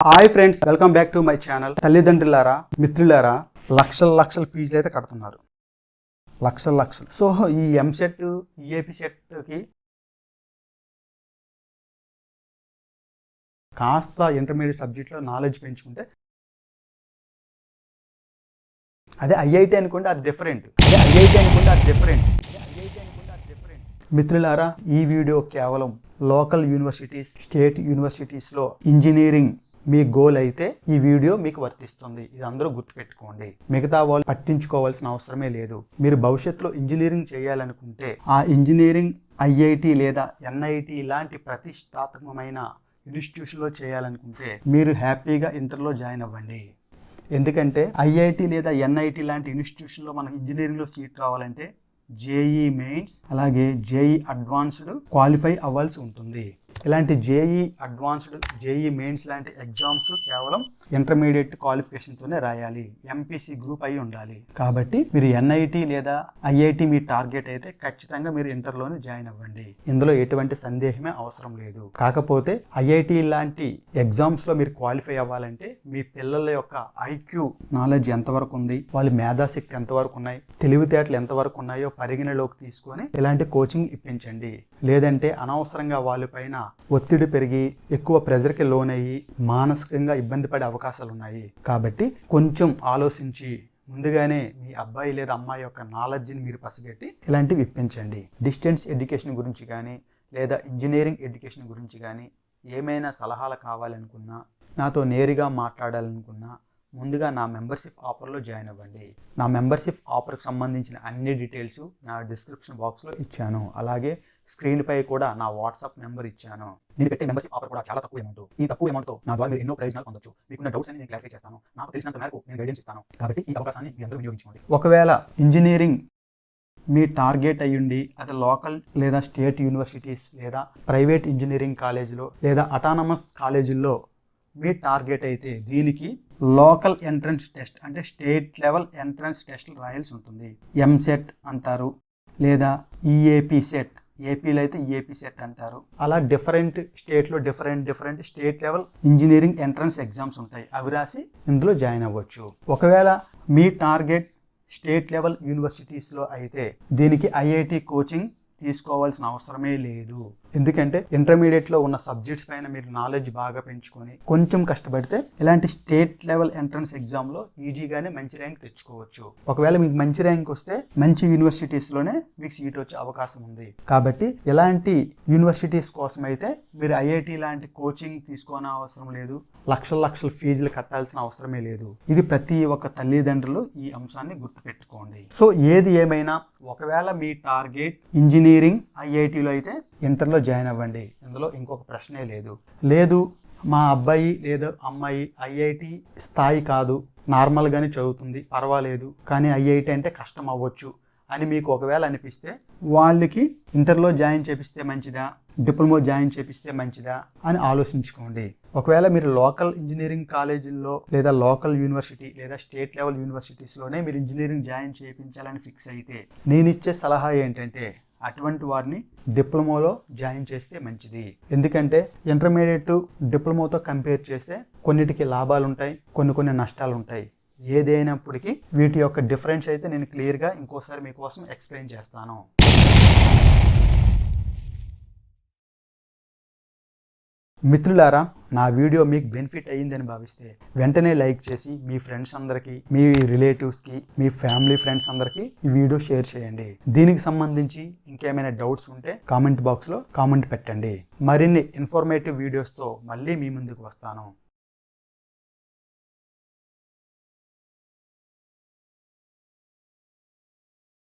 Hi friends welcome back to my channel తల్లిదండ్రులారా మిత్రులారా లక్షల లక్షల ఫీజులు అయితే కడుతున్నారు. లక్షల లక్షలు. సో ఈ ఎంసెట్ ఈఏపి సెట్కి కాస్త ఇంటర్మీడియట్ సబ్జెక్ట్లో నాలెడ్జ్ పెంచుకుంటే అదే ఐఐటి అనుకుంటే అది డిఫరెంట్ అదే ఐఐటి అనుకుంటే అది డిఫరెంట్ మిత్రులారా ఈ వీడియో కేవలం లోకల్ యూనివర్సిటీస్ స్టేట్ యూనివర్సిటీస్లో ఇంజనీరింగ్ మీ గోల్ అయితే ఈ వీడియో మీకు వర్తిస్తుంది. ఇది అందరూ గుర్తుపెట్టుకోండి. మిగతా వాళ్ళు పట్టించుకోవాల్సిన అవసరమే లేదు. మీరు భవిష్యత్తులో ఇంజనీరింగ్ చేయాలనుకుంటే ఆ ఇంజనీరింగ్ ఐఐటి లేదా ఎన్ఐటి లాంటి ప్రతిష్టాత్మకమైన ఇన్స్టిట్యూషన్లో చేయాలనుకుంటే మీరు హ్యాపీగా ఇంటర్లో జాయిన్ అవ్వండి. ఎందుకంటే ఐఐటి లేదా ఎన్ఐటి లాంటి ఇన్స్టిట్యూషన్లో మనకు ఇంజనీరింగ్లో సీట్ రావాలంటే జేఈ మెయిన్స్ అలాగే జేఈ అడ్వాన్స్డ్ క్వాలిఫై అవ్వాల్సి ఉంటుంది. ఇలాంటి జేఈ అడ్వాన్స్డ్ జేఈ మెయిన్స్ లాంటి ఎగ్జామ్స్ కేవలం ఇంటర్మీడియట్ క్వాలిఫికేషన్తోనే రాయాలి. ఎంపీసీ గ్రూప్ అయి ఉండాలి. కాబట్టి మీరు ఎన్ఐటి లేదా ఐఐటి మీ టార్గెట్ అయితే ఖచ్చితంగా మీరు ఇంటర్లోనే జాయిన్ అవ్వండి. ఇందులో ఎటువంటి సందేహమే అవసరం లేదు. కాకపోతే ఐఐటి లాంటి ఎగ్జామ్స్లో మీరు క్వాలిఫై అవ్వాలంటే మీ పిల్లల యొక్క ఐక్యూ నాలెడ్జ్ ఎంతవరకు ఉంది వాళ్ళ మేధాశక్తి ఎంతవరకు ఉన్నాయి తెలివితేటలు ఎంతవరకు ఉన్నాయో పరిగణలోకి తీసుకొని ఇలాంటి కోచింగ్ ఇప్పించండి. లేదంటే అనవసరంగా వాళ్ళ పైన ఒత్తిడి పెరిగి ఎక్కువ ప్రెజర్కి లోనయ్యి మానసికంగా ఇబ్బంది పడే అవకాశాలు ఉన్నాయి కాబట్టి కొంచెం ఆలోచించి ముందుగానే మీ అబ్బాయి లేదా అమ్మాయి యొక్క నాలెడ్జ్ని మీరు పసిగట్టి ఇలాంటివి ఇప్పించండి. డిస్టెన్స్ ఎడ్యుకేషన్ గురించి కానీ లేదా ఇంజనీరింగ్ ఎడ్యుకేషన్ గురించి కానీ ఏమైనా సలహాలు కావాలనుకున్నా నాతో నేరుగా మాట్లాడాలనుకున్నా ముందుగా నా మెంబర్షిప్ ఆఫర్లో జాయిన్ అవ్వండి. నా మెంబర్షిప్ ఆఫర్కి సంబంధించిన అన్ని డీటెయిల్స్ నా డిస్క్రిప్షన్ బాక్స్లో ఇచ్చాను. అలాగే స్క్రీన్పై కూడా నా వాట్సాప్ నెంబర్ ఇచ్చాను. నేను పెట్టే మెంబర్షిప్ ఆఫర్ కూడా చాలా తక్కువ అమౌంట్. ఈ తక్కువ అమౌంట్తో నా ద్వారా మీరు ఎన్నో ప్రయోజనాలు పొందొచ్చు. మీకున్న డౌట్స్ అని నేను క్లారిఫై చేస్తాను. నాకు తెలిసినంత మేరకు నేను గైడెన్స్ ఇస్తాను. కాబట్టి ఈ అవకాశాన్ని మీ అందరూ వినియోగించుకోండి. ఒకవేళ ఇంజనీరింగ్ మీ టార్గెట్ అయ్యుండి అది లోకల్ లేదా స్టేట్ యూనివర్సిటీస్ లేదా ప్రైవేట్ ఇంజనీరింగ్ కాలేజీలో లేదా అటానమస్ కాలేజీల్లో మీ టార్గెట్ అయితే దీనికి లోకల్ ఎంట్రన్స్ టెస్ట్ అంటే స్టేట్ లెవెల్ ఎంట్రన్స్ టెస్ట్ రాయాల్సి ఉంటుంది. ఎంసెట్ అంటారు లేదా ఈఏపి సెట్ ఏపీలో అయితే ఏపీ సెట్ అంటారు. అలా డిఫరెంట్ స్టేట్లో different different state level engineering entrance exams ఉంటాయి. అవి రాసి ఇందులో జాయిన్ అవ్వచ్చు. ఒకవేళ మీ టార్గెట్ స్టేట్ లెవెల్ యూనివర్సిటీస్లో అయితే దీనికి ఐఐటి కోచింగ్ తీసుకోవాల్సిన అవసరమే లేదు. ఎందుకంటే ఇంటర్మీడియట్లో ఉన్న సబ్జెక్ట్స్ పైన మీరు నాలెడ్జ్ బాగా పెంచుకొని కొంచెం కష్టపడితే ఇలాంటి స్టేట్ లెవెల్ ఎంట్రన్స్ ఎగ్జామ్లో ఈజీగానే మంచి ర్యాంక్ తెచ్చుకోవచ్చు. ఒకవేళ మీకు మంచి ర్యాంక్ వస్తే మంచి యూనివర్సిటీస్లోనే మీకు సీట్ వచ్చే అవకాశం ఉంది. కాబట్టి ఇలాంటి యూనివర్సిటీస్ కోసం అయితే మీరు ఐఐటి లాంటి కోచింగ్ తీసుకోని అవసరం లేదు. లక్షల లక్షల ఫీజులు కట్టాల్సిన అవసరమే లేదు. ఇది ప్రతి ఒక్క తల్లిదండ్రులు ఈ అంశాన్ని గుర్తుపెట్టుకోండి. సో ఏది ఏమైనా ఒకవేళ మీ టార్గెట్ ఇంజనీరింగ్ ఐఐటిలో అయితే ఇంటర్లో జాయిన్ అవ్వండి. ఇందులో ఇంకొక ప్రశ్నే లేదు. లేదు మా అబ్బాయి లేదా అమ్మాయి ఐఐటి స్థాయి కాదు. నార్మల్గానే చదువుతుంది పర్వాలేదు. కానీ ఐఐటి అంటే కష్టం అవ్వచ్చు అని మీకు ఒకవేళ అనిపిస్తే వాళ్ళకి ఇంటర్లో జాయిన్ చేపిస్తే మంచిదా డిప్లొమా జాయిన్ చేపిస్తే మంచిదా అని ఆలోచించుకోండి. ఒకవేళ మీరు లోకల్ ఇంజనీరింగ్ కాలేజీల్లో లేదా లోకల్ యూనివర్సిటీ లేదా స్టేట్ లెవెల్ యూనివర్సిటీస్లోనే మీరు ఇంజనీరింగ్ జాయిన్ చేయించాలని ఫిక్స్ అయితే నేను ఇచ్చే సలహా ఏంటంటే అటువంటి వారిని డిప్లొమాలో జాయిన్ చేస్తే మంచిది. ఎందుకంటే ఇంటర్మీడియట్ డిప్లొమాతో కంపేర్ చేస్తే కొన్నిటికి లాభాలు ఉంటాయి కొన్ని కొన్ని నష్టాలు ఉంటాయి ఏదైనప్పటికీ వీటి యొక్క డిఫరెన్స్ అయితే నేను క్లియర్గా ఇంకోసారి మీకోసం ఎక్స్ప్లెయిన్ చేస్తాను. మిత్రులారా నా వీడియో మీకు బెనిఫిట్ అయ్యిందని భావిస్తే వెంటనే లైక్ చేసి మీ ఫ్రెండ్స్ అందరికీ మీ రిలేటివ్స్కి మీ ఫ్యామిలీ ఫ్రెండ్స్ అందరికీ ఈ వీడియో షేర్ చేయండి. దీనికి సంబంధించి ఇంకేమైనా డౌట్స్ ఉంటే కామెంట్ బాక్స్లో కామెంట్ పెట్టండి. మరిన్ని ఇన్ఫర్మేటివ్ వీడియోస్తో మళ్ళీ మీ ముందుకు వస్తాను.